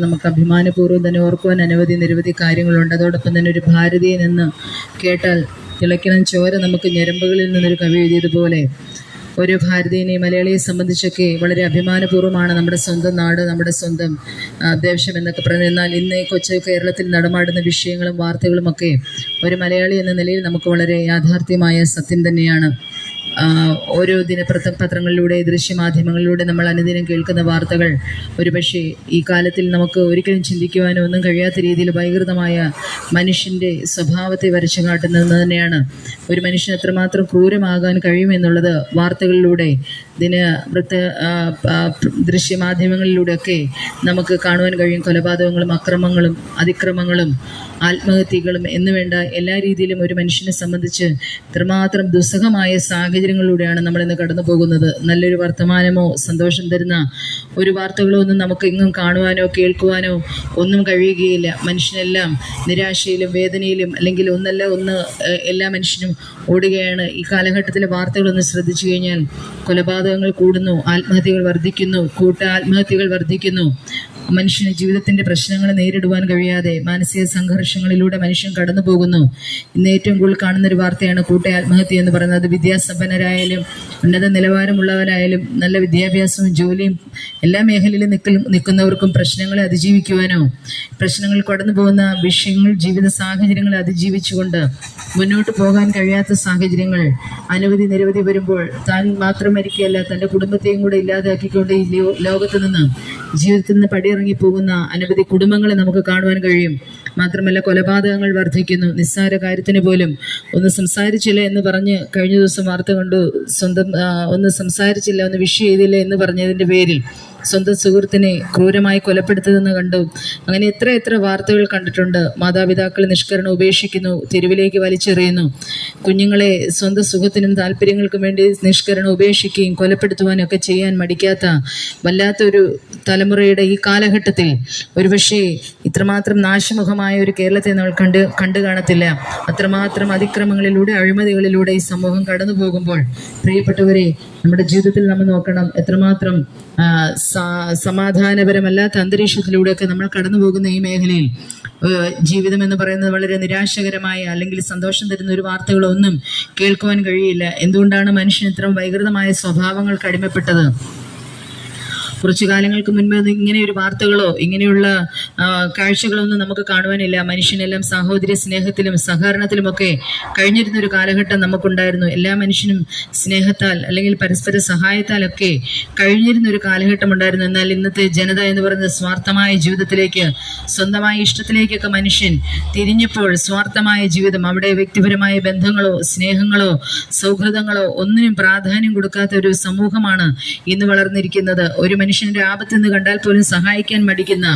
നമുക്ക് അഭിമാനപൂർവം തന്നെ ഓർക്കുവാൻ അനവധി നിരവധി കാര്യങ്ങളുണ്ട്. അതോടൊപ്പം തന്നെ ഒരു ഭാരതീയൻ എന്ന് കേട്ടാൽ തിളയ്ക്കണം ചോര നമുക്ക് ഞരമ്പുകളിൽ നിന്നൊരു കവി എഴുതിയതുപോലെ ഒരു ഭാരതീയനെ മലയാളിയെ സംബന്ധിച്ചൊക്കെ വളരെ അഭിമാനപൂർവമാണ് നമ്മുടെ സ്വന്തം നാട് നമ്മുടെ സ്വന്തം ദേശം എന്നൊക്കെ പറഞ്ഞു എന്നാൽ ഇന്ന് കൊച്ചു കേരളത്തിൽ നടമാടുന്ന വിഷയങ്ങളും വാർത്തകളുമൊക്കെ ഒരു മലയാളി എന്ന നിലയിൽ നമുക്ക് വളരെ യാഥാർത്ഥ്യമായ സത്യം തന്നെയാണ്. ഓരോ ദിനപ്രത്ത പത്രങ്ങളിലൂടെ ദൃശ്യമാധ്യമങ്ങളിലൂടെ നമ്മൾ അനുദിനം കേൾക്കുന്ന വാർത്തകൾ ഒരുപക്ഷെ ഈ കാലത്തിൽ നമുക്ക് ഒരിക്കലും ചിന്തിക്കുവാനോ ഒന്നും കഴിയാത്ത രീതിയിൽ വൈകൃതമായ മനുഷ്യന്റെ സ്വഭാവത്തെ വരച്ചു കാട്ടുന്നത് തന്നെയാണ്. ഒരു മനുഷ്യൻ എത്രമാത്രം ക്രൂരമാകാൻ കഴിയുമെന്നുള്ളത് വാർത്തകളിലൂടെ ദിന വൃത്ത ദൃശ്യമാധ്യമങ്ങളിലൂടെയൊക്കെ നമുക്ക് കാണുവാൻ കഴിയും. കൊലപാതകങ്ങളും അക്രമങ്ങളും അതിക്രമങ്ങളും ആത്മഹത്യകളും എന്നുവേണ്ട എല്ലാ രീതിയിലും ഒരു മനുഷ്യനെ സംബന്ധിച്ച് ഇത്രമാത്രം ദുസ്സഹമായ സാഹചര്യങ്ങളിലൂടെയാണ് നമ്മളിന്ന് കടന്നു പോകുന്നത്. നല്ലൊരു വർത്തമാനമോ സന്തോഷം തരുന്ന ഒരു വാർത്തകളോ ഒന്നും നമുക്ക് എങ്ങും കാണുവാനോ കേൾക്കുവാനോ ഒന്നും കഴിയുകയില്ല. മനുഷ്യനെല്ലാം നിരാശയിലും വേദനയിലും അല്ലെങ്കിൽ ഒന്നല്ല ഒന്ന് എല്ലാ മനുഷ്യനും ഓടുകയാണ്. ഈ കാലഘട്ടത്തിലെ വാർത്തകളൊന്ന് ശ്രദ്ധിച്ചു കഴിഞ്ഞാൽ കൊലപാതകങ്ങൾ കൂടുന്നു ആത്മഹത്യകൾ വർദ്ധിക്കുന്നു കൂട്ട ആത്മഹത്യകൾ വർദ്ധിക്കുന്നു. മനുഷ്യന് ജീവിതത്തിന്റെ പ്രശ്നങ്ങൾ നേരിടുവാൻ കഴിയാതെ മാനസിക സംഘർഷങ്ങളിലൂടെ മനുഷ്യൻ കടന്നു പോകുന്നു ഇന്ന് ഏറ്റവും കൂടുതൽ കാണുന്ന ഒരു വാർത്തയാണ് കൂട്ട ആത്മഹത്യ എന്ന് പറയുന്നത്. വിദ്യാസമ്പന്നരായാലും ഉന്നത നിലവാരമുള്ളവരായാലും നല്ല വിദ്യാഭ്യാസവും ജോലിയും എല്ലാ മേഖലയിലും നിൽക്കുന്നവർക്കും പ്രശ്നങ്ങളെ അതിജീവിക്കുവാനോ പ്രശ്നങ്ങൾ കടന്നു പോകുന്ന വിഷയങ്ങൾ ജീവിത സാഹചര്യങ്ങൾ അതിജീവിച്ചുകൊണ്ട് മുന്നോട്ട് പോകാൻ കഴിയാത്ത സാഹചര്യങ്ങൾ അനവധി നിരവധി വരുമ്പോൾ താൻ മാത്രം മരിക്കുകയല്ല തന്റെ കുടുംബത്തെയും കൂടെ ഇല്ലാതാക്കിക്കൊണ്ട് ഈ ലോകത്ത് നിന്ന് ജീവിതത്തിൽ നിന്ന് പടിയിറങ്ങി പോകുന്ന അനവധി കുടുംബങ്ങളെ നമുക്ക് കാണുവാൻ കഴിയും. മാത്രമല്ല കൊലപാതകങ്ങൾ വർദ്ധിക്കുന്നു. നിസ്സാര കാര്യത്തിന് പോലും ഒന്ന് സംസാരിച്ചില്ല എന്ന് പറഞ്ഞ് കഴിഞ്ഞ ദിവസം വാർത്ത കണ്ടു. സ്വന്തം ഒന്ന് സംസാരിച്ചില്ല ഒന്ന് വിഷ് ചെയ്തില്ല എന്ന് പറഞ്ഞതിന്റെ പേരിൽ സ്വന്തം സുഹൃത്തിനെ ക്രൂരമായി കൊലപ്പെടുത്തതെന്ന് കണ്ടു. അങ്ങനെ എത്ര എത്ര വാർത്തകൾ കണ്ടിട്ടുണ്ട്. മാതാപിതാക്കൾ നിഷ്കരണം ഉപേക്ഷിക്കുന്നു തെരുവിലേക്ക് വലിച്ചെറിയുന്നു. കുഞ്ഞുങ്ങളെ സ്വന്തം സുഖത്തിനും താല്പര്യങ്ങൾക്കും വേണ്ടി നിഷ്കരണം ഉപേക്ഷിക്കുകയും കൊലപ്പെടുത്തുവാനും ഒക്കെ ചെയ്യാൻ മടിക്കാത്ത വല്ലാത്തൊരു തലമുറയുടെ ഈ കാലഘട്ടത്തിൽ ഒരുപക്ഷെ ഇത്രമാത്രം നാശമുഖമായ ഒരു കേരളത്തെ നമ്മൾ കണ്ട് കണ്ടു കാണത്തില്ല. അത്രമാത്രം അതിക്രമങ്ങളിലൂടെ അഴിമതികളിലൂടെ ഈ സമൂഹം കടന്നു പോകുമ്പോൾ പ്രിയപ്പെട്ടവരെ നമ്മുടെ ജീവിതത്തിൽ നമ്മൾ നോക്കണം. എത്രമാത്രം സമാധാനപരമല്ലാത്ത അന്തരീക്ഷത്തിലൂടെയൊക്കെ നമ്മൾ കടന്നു പോകുന്ന ഈ മേഖലയിൽ ജീവിതം എന്ന് പറയുന്നത് വളരെ നിരാശകരമായ അല്ലെങ്കിൽ സന്തോഷം തരുന്ന ഒരു വാർത്തകളൊന്നും കേൾക്കുവാൻ കഴിയില്ല. എന്തുകൊണ്ടാണ് മനുഷ്യൻ ഇത്രയും വൈകൃതമായ സ്വഭാവങ്ങൾ അടിമപ്പെട്ടത്? കുറച്ചു കാലങ്ങൾക്ക് മുൻപ് ഇങ്ങനെ ഒരു വാർത്തകളോ ഇങ്ങനെയുള്ള കാഴ്ചകളൊന്നും നമുക്ക് കാണുവാനില്ല. മനുഷ്യനെല്ലാം സാഹോദര്യ സ്നേഹത്തിലും സഹകരണത്തിലുമൊക്കെ കഴിഞ്ഞിരുന്ന ഒരു കാലഘട്ടം നമുക്കുണ്ടായിരുന്നു. എല്ലാ മനുഷ്യനും സ്നേഹത്താൽ അല്ലെങ്കിൽ പരസ്പര സഹായത്താലൊക്കെ കഴിഞ്ഞിരുന്ന ഒരു കാലഘട്ടം ഉണ്ടായിരുന്നു എന്നാൽ ഇന്നത്തെ ജനത എന്ന് പറയുന്ന സ്വാർത്ഥമായ ജീവിതത്തിലേക്ക് സ്വന്തമായ ഇഷ്ടത്തിലേക്കൊക്കെ മനുഷ്യൻ തിരിഞ്ഞപ്പോൾ സ്വാർത്ഥമായ ജീവിതം അവിടെ വ്യക്തിപരമായ ബന്ധങ്ങളോ സ്നേഹങ്ങളോ സൗഹൃദങ്ങളോ ഒന്നിനും പ്രാധാന്യം കൊടുക്കാത്ത ഒരു സമൂഹമാണ് ഇന്ന് വളർന്നിരിക്കുന്നത്. ഒരു മനുഷ്യന്റെ ആപത്ത് എന്ന് കണ്ടാൽ പോലും സഹായിക്കാൻ മടിക്കുന്ന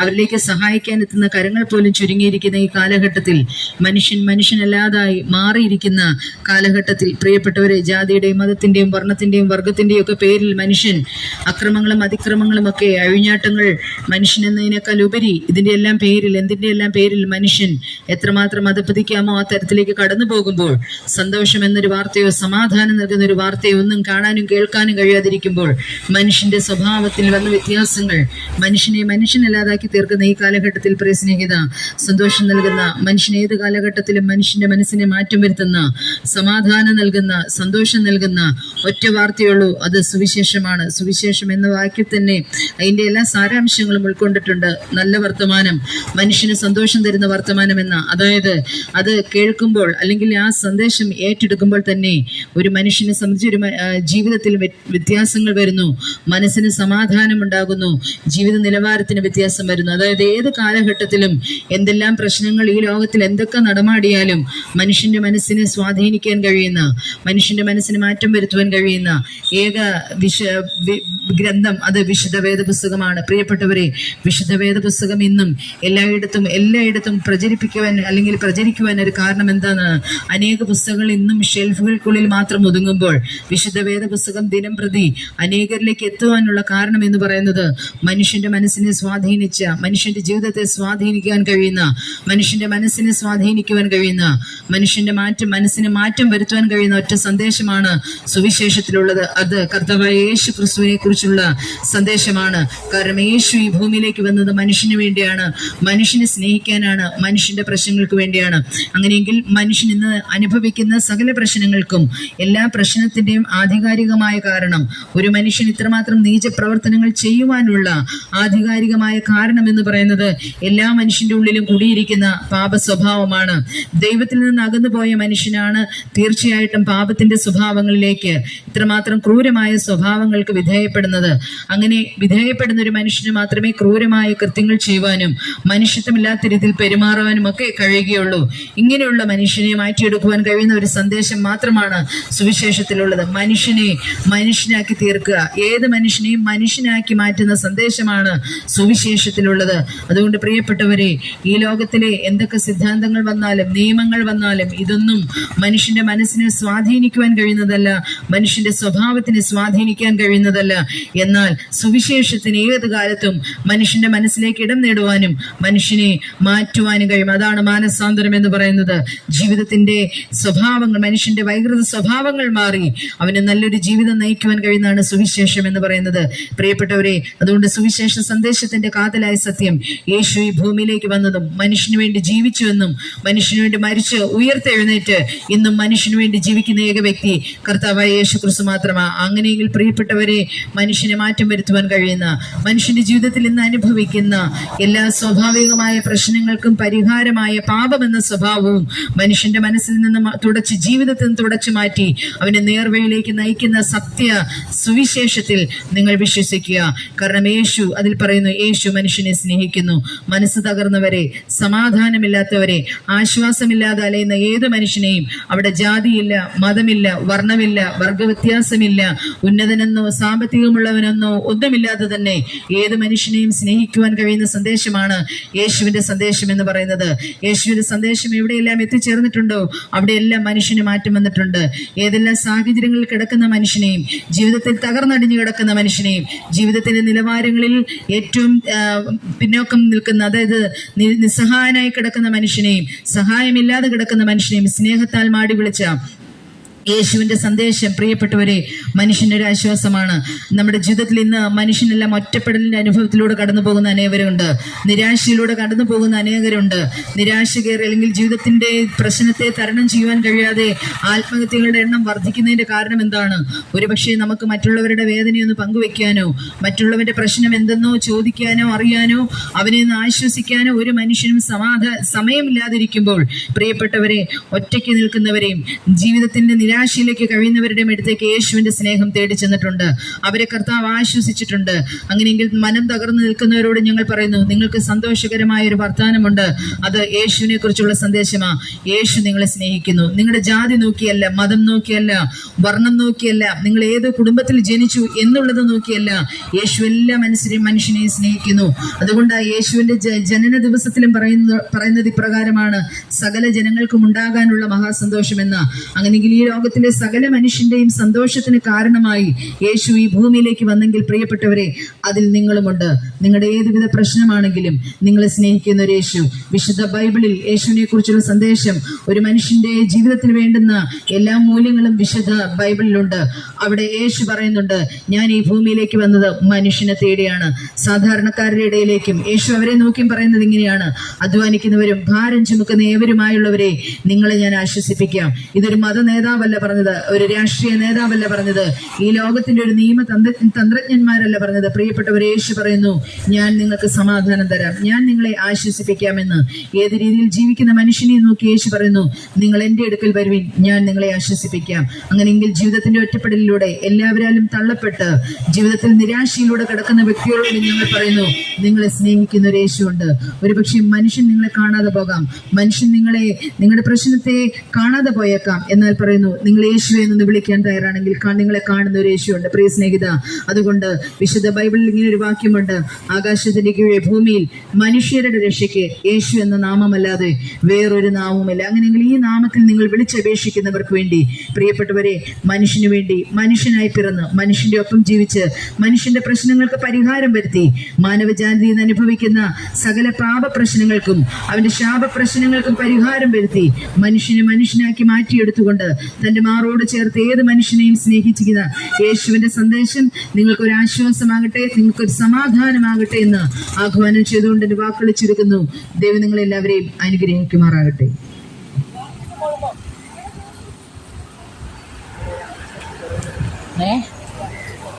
അവരിലേക്ക് സഹായിക്കാൻ എത്തുന്ന കരങ്ങൾ പോലും ചുരുങ്ങിയിരിക്കുന്ന ഈ കാലഘട്ടത്തിൽ മനുഷ്യൻ മനുഷ്യനല്ലാതായി മാറിയിരിക്കുന്ന കാലഘട്ടത്തിൽ പ്രിയപ്പെട്ടവരെ ജാതിയുടെയും മതത്തിന്റെയും വർണത്തിന്റെയും വർഗത്തിന്റെയും ഒക്കെ പേരിൽ മനുഷ്യൻ അക്രമങ്ങളും അതിക്രമങ്ങളും ഒക്കെ അഴിഞ്ഞാട്ടങ്ങൾ മനുഷ്യൻ എന്നതിനേക്കാൾ ഉപരി ഇതിന്റെ എല്ലാം പേരിൽ എന്തിന്റെ എല്ലാം പേരിൽ മനുഷ്യൻ എത്രമാത്രം അധപ്പതിക്കാമോ ആ തരത്തിലേക്ക് കടന്നു പോകുമ്പോൾ സന്തോഷം എന്നൊരു വാർത്തയോ സമാധാനം നൽകുന്ന ഒരു വാർത്തയോ ഒന്നും കാണാനും കേൾക്കാനും കഴിയാതിരിക്കുമ്പോൾ മനുഷ്യന്റെ സ്വഭാവത്തിൽ വന്ന വ്യത്യാസങ്ങൾ മനുഷ്യനെ മനുഷ്യനല്ലാതാക്കി തീർക്കുന്ന ഈ കാലഘട്ടത്തിൽ പ്രിയ സ്നേഹിത സന്തോഷം നൽകുന്ന മനുഷ്യൻ ഏത് കാലഘട്ടത്തിലും മനുഷ്യന്റെ മനസ്സിനെ മാറ്റം വരുത്തുന്ന സമാധാനം നൽകുന്ന സന്തോഷം നൽകുന്ന ഒറ്റ വാർത്തയുള്ളൂ. അത് സുവിശേഷമാണ്. സുവിശേഷം എന്ന വാക്കിൽ തന്നെ അതിന്റെ എല്ലാ സാരാംശങ്ങളും ഉൾക്കൊണ്ടിട്ടുണ്ട്. നല്ല വർത്തമാനം മനുഷ്യന് സന്തോഷം തരുന്ന വർത്തമാനം എന്ന. അതായത് അത് കേൾക്കുമ്പോൾ അല്ലെങ്കിൽ ആ സന്ദേശം ഏറ്റെടുക്കുമ്പോൾ തന്നെ ഒരു മനുഷ്യനെ സംബന്ധിച്ച് ഒരു ജീവിതത്തിൽ വ്യത്യാസങ്ങൾ വരുന്നു. മനസ്സിന് സമാധാനം ഉണ്ടാകുന്നു ജീവിത നിലവാരത്തിന് വ്യത്യാസം വരുന്നു. അതായത് ഏത് കാലഘട്ടത്തിലും എന്തെല്ലാം പ്രശ്നങ്ങൾ ഈ ലോകത്തിൽ എന്തൊക്കെ നടമാടിയാലും മനുഷ്യന്റെ മനസ്സിനെ സ്വാധീനിക്കാൻ കഴിയുന്ന മനുഷ്യന്റെ മനസ്സിന് മാറ്റം വരുത്തുവാൻ കഴിയുന്ന ഏക വിശ ഗ്രന്ഥം അത് വിശുദ്ധ വേദ പുസ്തകമാണ് പ്രിയപ്പെട്ടവരെ വിശുദ്ധ വേദ പുസ്തകം ഇന്നും എല്ലായിടത്തും എല്ലായിടത്തും പ്രചരിപ്പിക്കുവാൻ അല്ലെങ്കിൽ പ്രചരിക്കുവാൻ ഒരു കാരണം എന്താണ്? അനേക പുസ്തകങ്ങൾ ഇന്നും ഷെൽഫുകൾക്കുള്ളിൽ മാത്രം ഒതുങ്ങുമ്പോൾ വിശുദ്ധ വേദ പുസ്തകം ദിനം പ്രതി അനേകരിലേക്ക് എത്തുവാനുള്ള കാരണം എന്ന് പറയുന്നത് മനുഷ്യന്റെ മനസ്സിനെ സ്വാധീനിച്ച മനുഷ്യന്റെ ജീവിതത്തെ സ്വാധീനിക്കാൻ കഴിയുന്ന മനുഷ്യന്റെ മനസ്സിനെ സ്വാധീനിക്കുവാൻ കഴിയുന്ന മനുഷ്യന്റെ മാറ്റം മനസ്സിന് മാറ്റം വരുത്തുവാൻ കഴിയുന്ന ഒറ്റ സന്ദേശമാണ് സുവിശേഷത്തിലുള്ളത്. അത് കർത്താവായ യേശു ക്രിസ്തുവിനെ കുറിച്ച് കുറിച്ചുള്ള സന്ദേശമാണ്. കാരണം യേശു ഈ ഭൂമിയിലേക്ക് വന്നത് മനുഷ്യന് വേണ്ടിയാണ്. മനുഷ്യനെ സ്നേഹിക്കാനാണ്. മനുഷ്യന്റെ പ്രശ്നങ്ങൾക്ക് വേണ്ടിയാണ്. അങ്ങനെയെങ്കിൽ മനുഷ്യൻ ഇന്ന് അനുഭവിക്കുന്ന സകല പ്രശ്നങ്ങൾക്കും എല്ലാ പ്രശ്നത്തിന്റെയും ആധികാരികമായ കാരണം ഒരു മനുഷ്യൻ ഇത്രമാത്രം നീച പ്രവർത്തനങ്ങൾ ചെയ്യുവാനുള്ള ആധികാരികമായ കാരണം എന്ന് പറയുന്നത് എല്ലാ മനുഷ്യന്റെ ഉള്ളിലും കൂടിയിരിക്കുന്ന പാപ സ്വഭാവമാണ് ദൈവത്തിൽ നിന്ന് അകന്നുപോയ മനുഷ്യനാണ് തീർച്ചയായിട്ടും പാപത്തിന്റെ സ്വഭാവങ്ങളിലേക്ക് ഇത്രമാത്രം ക്രൂരമായ സ്വഭാവങ്ങൾക്ക് വിധേയപ്പെടുന്നത്. അങ്ങനെ വിധേയപ്പെടുന്ന ഒരു മനുഷ്യന് മാത്രമേ ക്രൂരമായ കൃത്യങ്ങൾ ചെയ്യുവാനും മനുഷ്യത്വമില്ലാത്ത രീതിയിൽ പെരുമാറുവാനും ഒക്കെ കഴിയുകയുള്ളൂ. ഇങ്ങനെയുള്ള മനുഷ്യനെ മാറ്റിയെടുക്കുവാൻ കഴിയുന്ന ഒരു സന്ദേശം മാത്രമാണ് സുവിശേഷത്തിലുള്ളത്. മനുഷ്യനെ മനുഷ്യനാക്കി തീർക്കുക. ഏത് മനുഷ്യനെയും മനുഷ്യനാക്കി മാറ്റുന്ന സന്ദേശമാണ് സുവിശേഷത്തിലുള്ളത്. അതുകൊണ്ട് പ്രിയപ്പെട്ടവരെ ഈ ലോകത്തിലെ എന്തൊക്കെ സിദ്ധാന്തങ്ങൾ വന്നാലും നിയമങ്ങൾ വന്നാലും ഇതൊന്നും മനുഷ്യന്റെ മനസ്സിനെ സ്വാധീനിക്കുവാൻ കഴിയുന്നതല്ല. മനുഷ്യന്റെ സ്വഭാവത്തിനെ സ്വാധീനിക്കാൻ കഴിയുന്നതല്ല. എന്നാൽ സുവിശേഷത്തിന് ഏത് കാലത്തും മനുഷ്യന്റെ മനസ്സിലേക്ക് ഇടം നേടുവാനും മനുഷ്യനെ മാറ്റുവാനും കഴിയും. അതാണ് മാനസാന്തരം എന്ന് പറയുന്നത്. ജീവിതത്തിന്റെ സ്വഭാവങ്ങൾ മനുഷ്യന്റെ വൈകൃത സ്വഭാവങ്ങൾ മാറി അവന് നല്ലൊരു ജീവിതം നയിക്കുവാൻ കഴിയുന്നതാണ് സുവിശേഷം എന്ന് പറയുന്നത്. പ്രിയപ്പെട്ടവരെ അതുകൊണ്ട് സുവിശേഷ സന്ദേശത്തിന്റെ കാതലായ സത്യം യേശു ഈ ഭൂമിയിലേക്ക് വന്നതും മനുഷ്യന് വേണ്ടി ജീവിച്ചുവെന്നും മനുഷ്യന് വേണ്ടി മരിച്ച് ഉയർത്തെഴുന്നേറ്റ് ഇന്നും മനുഷ്യന് വേണ്ടി ജീവിക്കുന്ന ഏക വ്യക്തി കർത്താവായ യേശു ക്രിസ്തു മാത്രമാണ് അങ്ങനെയെങ്കിൽ പ്രിയപ്പെട്ടവരെ മനുഷ്യനെ മാറ്റം വരുത്തുവാൻ കഴിയുന്ന മനുഷ്യന്റെ ജീവിതത്തിൽ ഇന്ന് അനുഭവിക്കുന്ന എല്ലാ സ്വാഭാവികമായ പ്രശ്നങ്ങൾക്കും പരിഹാരമായ പാപമെന്ന സ്വഭാവവും മനുഷ്യന്റെ മനസ്സിൽ നിന്ന് തുടച്ച് ജീവിതത്തിൽ നിന്ന് തുടച്ചു മാറ്റി അവനെ നേർവഴിയിലേക്ക് നയിക്കുന്ന സത്യ സുവിശേഷത്തിൽ നിങ്ങൾ വിശ്വസിക്കുക. കാരണം യേശു അതിൽ പറയുന്നു യേശു മനുഷ്യനെ സ്നേഹിക്കുന്നു. മനസ്സ് തകർന്നവരെ സമാധാനമില്ലാത്തവരെ ആശ്വാസമില്ലാതെ അലയുന്ന ഏത് മനുഷ്യനെയും അവിടെ ജാതിയില്ല മതമില്ല വർണമില്ല വർഗവ്യത്യാസമില്ല ഉന്നതനെന്നോ സാമ്പത്തികമുള്ളവനെന്നോ ഒന്നുമില്ലാതെ തന്നെ ഏത് മനുഷ്യനെയും സ്നേഹിക്കുവാൻ കഴിയുന്ന സന്ദേശമാണ് യേശുവിന്റെ സന്ദേശം എന്ന് പറയുന്നത്. യേശുവിന്റെ സന്ദേശം എവിടെയെല്ലാം എത്തിച്ചേർന്നിട്ടുണ്ടോ അവിടെയെല്ലാം മനുഷ്യന് മാറ്റം വന്നിട്ടുണ്ട്. ഏതെല്ലാം സാഹചര്യങ്ങളിൽ കിടക്കുന്ന മനുഷ്യനെയും ജീവിതത്തിൽ തകർന്നടിഞ്ഞു കിടക്കുന്ന മനുഷ്യനെയും ജീവിതത്തിന്റെ നിലവാരങ്ങളിൽ ഏറ്റവും പിന്നോക്കം നിൽക്കുന്ന അതായത് നിസ്സഹായനായി കിടക്കുന്ന മനുഷ്യനെയും സഹായമില്ലാതെ കിടക്കുന്ന മനുഷ്യനെയും സ്നേഹത്താൽ മാടി വിളിച്ച യേശുവിന്റെ സന്ദേശം പ്രിയപ്പെട്ടവരെ മനുഷ്യന്റെ ഒരു ആശ്വാസമാണ്. നമ്മുടെ ജീവിതത്തിൽ ഇന്ന് മനുഷ്യനെല്ലാം ഒറ്റപ്പെടലിന്റെ അനുഭവത്തിലൂടെ കടന്നു പോകുന്ന അനേകരുണ്ട്. നിരാശയിലൂടെ കടന്നു പോകുന്ന അനേകരുണ്ട്. നിരാശ കയറി അല്ലെങ്കിൽ ജീവിതത്തിന്റെ പ്രശ്നത്തെ തരണം ചെയ്യുവാൻ കഴിയാതെ ആത്മഹത്യകളുടെ എണ്ണം വർദ്ധിക്കുന്നതിന്റെ കാരണം എന്താണ്? ഒരുപക്ഷെ നമുക്ക് മറ്റുള്ളവരുടെ വേദനയൊന്ന് പങ്കുവെക്കാനോ മറ്റുള്ളവരുടെ പ്രശ്നം എന്തെന്നോ ചോദിക്കാനോ അറിയാനോ അവനെ ഒന്ന് ആശ്വസിക്കാനോ ഒരു മനുഷ്യനും സമാധാന സമയമില്ലാതിരിക്കുമ്പോൾ പ്രിയപ്പെട്ടവരെ ഒറ്റയ്ക്ക് നിൽക്കുന്നവരെയും ജീവിതത്തിന്റെ നിരാശയിലേക്ക് കഴിയുന്നവരുടെ അടുത്തേക്ക് യേശുവിന്റെ സ്നേഹം തേടി ചെന്നിട്ടുണ്ട്. അവരെ കർത്താവ് ആശ്വസിച്ചിട്ടുണ്ട്. അങ്ങനെയെങ്കിൽ മനം തകർന്നു നിൽക്കുന്നവരോട് ഞങ്ങൾ പറയുന്നു നിങ്ങൾക്ക് സന്തോഷകരമായ ഒരു വർത്തമാനമുണ്ട് അത് യേശുവിനെ കുറിച്ചുള്ള സന്ദേശമാ. യേശു നിങ്ങളെ സ്നേഹിക്കുന്നു. നിങ്ങളുടെ ജാതി നോക്കിയല്ല മതം നോക്കിയല്ല വർണം നോക്കിയല്ല നിങ്ങൾ ഏത് കുടുംബത്തിൽ ജനിച്ചു എന്നുള്ളത് നോക്കിയല്ല. യേശു എല്ലാ മനുഷ്യരെയും മനുഷ്യനെയും സ്നേഹിക്കുന്നു. അതുകൊണ്ട് ആ യേശുവിന്റെ ജ- ജനന ദിവസത്തിലും പറയുന്ന പറയുന്നത് ഇപ്രകാരമാണ്. സകല ജനങ്ങൾക്കും ഉണ്ടാകാനുള്ള മഹാസന്തോഷം എന്ന അങ്ങനെയെങ്കിൽ ഈ ലോകത്തിലെ സകല മനുഷ്യന്റെയും സന്തോഷത്തിന് കാരണമായി യേശു ഈ ഭൂമിയിലേക്ക് വന്നെങ്കിൽ പ്രിയപ്പെട്ടവരെ അതിൽ നിങ്ങളുമുണ്ട്. നിങ്ങളുടെ ഏതുവിധ പ്രശ്നമാണെങ്കിലും നിങ്ങളെ സ്നേഹിക്കുന്ന ഒരു യേശു വിശുദ്ധ ബൈബിളിൽ യേശുവിനെ കുറിച്ചുള്ള സന്ദേശം ഒരു മനുഷ്യന്റെ ജീവിതത്തിന് വേണ്ടുന്ന എല്ലാ മൂല്യങ്ങളും വിശുദ്ധ ബൈബിളിലുണ്ട്. അവിടെ യേശു പറയുന്നുണ്ട് ഞാൻ ഈ ഭൂമിയിലേക്ക് വന്നത് മനുഷ്യനെ തേടിയാണ്. സാധാരണക്കാരുടെ ഇടയിലേക്കും യേശു അവരെ നോക്കി പറയുന്നത് ഇങ്ങനെയാണ്. അധ്വാനിക്കുന്നവരും ഭാരം ചുമക്കുന്ന ഏവരുമായുള്ളവരെ നിങ്ങളെ ഞാൻ ആശ്വസിപ്പിക്കാം. ഇതൊരു മത നേതാവല്ല പറഞ്ഞത്? ഒരു രാഷ്ട്രീയ നേതാവല്ല പറഞ്ഞത്? ഈ ലോകത്തിന്റെ ഒരു നിയമ തന്ത്ര തന്ത്രജ്ഞന്മാരല്ല പറഞ്ഞത്? പ്രിയപ്പെട്ടവർ യേശു പറയുന്നു ഞാൻ നിങ്ങൾക്ക് സമാധാനം തരാം. ഞാൻ നിങ്ങളെ ആശ്വസിപ്പിക്കാമെന്ന്. ഏത് രീതിയിൽ ജീവിക്കുന്ന മനുഷ്യനെ നോക്കി യേശു പറയുന്നു നിങ്ങൾ എന്റെ അടുക്കൽ വരുവിൻ. ഞാൻ നിങ്ങളെ ആശ്വസിപ്പിക്കാം. അങ്ങനെയെങ്കിൽ ജീവിതത്തിന്റെ ഒറ്റപ്പെടലിലൂടെ എല്ലാവരാലും തള്ളപ്പെട്ട് ജീവിതത്തിൽ നിരാശയിലൂടെ കിടക്കുന്ന വ്യക്തികളോട് ഞങ്ങൾ പറയുന്നു നിങ്ങളെ സ്നേഹിക്കുന്ന ഒരു യേശുണ്ട് ഒരുപക്ഷെ മനുഷ്യൻ നിങ്ങളെ കാണാതെ പോകാം. മനുഷ്യൻ നിങ്ങളെ നിങ്ങളുടെ പ്രശ്നത്തെ കാണാതെ പോയേക്കാം. എന്നാൽ പറയുന്നു നിങ്ങൾ യേശുവെ എന്ന് വിളിക്കാൻ തയ്യാറാണെങ്കിൽ നിങ്ങളെ കാണുന്ന ഒരു യേശുണ്ട് പ്രിയ സ്നേഹിത അതുകൊണ്ട് വിശുദ്ധ ബൈബിളിൽ ഇങ്ങനെ ഒരു വാക്യമുണ്ട്. ആകാശത്തിന്റെ കീഴെ ഭൂമിയിൽ മനുഷ്യരുടെ രക്ഷയ്ക്ക് യേശു എന്ന നാമമല്ലാതെ വേറൊരു നാമവുമില്ല. അങ്ങനെയെങ്കിൽ ഈ നാമത്തിൽ നിങ്ങൾ വിളിച്ചപേക്ഷിക്കുന്നവർക്ക് വേണ്ടി പ്രിയപ്പെട്ടവരെ മനുഷ്യന് വേണ്ടി മനുഷ്യനായി പിറന്ന് മനുഷ്യന്റെ ഒപ്പം ജീവിച്ച് മനുഷ്യന്റെ പ്രശ്നങ്ങൾക്ക് പരിഹാരം വരുത്തി മാനവജാതി ഇന്ന് അനുഭവിക്കുന്ന സകല പാപ പ്രശ്നങ്ങൾക്കും അവന്റെ ശാപ പ്രശ്നങ്ങൾക്കും പരിഹാരം വരുത്തി മനുഷ്യനെ മനുഷ്യനാക്കി മാറ്റിയെടുത്തുകൊണ്ട് തന്റെ മാറോട് ചേർത്ത് ഏത് മനുഷ്യനെയും സ്നേഹിച്ചിരിക്കുന്ന യേശുവിന്റെ സന്ദേശം നിങ്ങൾക്കൊരു ആശ്വാസമാകട്ടെ നിങ്ങൾക്കൊരു സമാധാനമാകട്ടെ എന്ന് ആഹ്വാനം ചെയ്തുകൊണ്ട് എന്റെ വാക്കുകൾ ചുരുക്കുന്നു. ദൈവം നിങ്ങളെല്ലാവരെയും അനുഗ്രഹിക്കുമാറാകട്ടെ.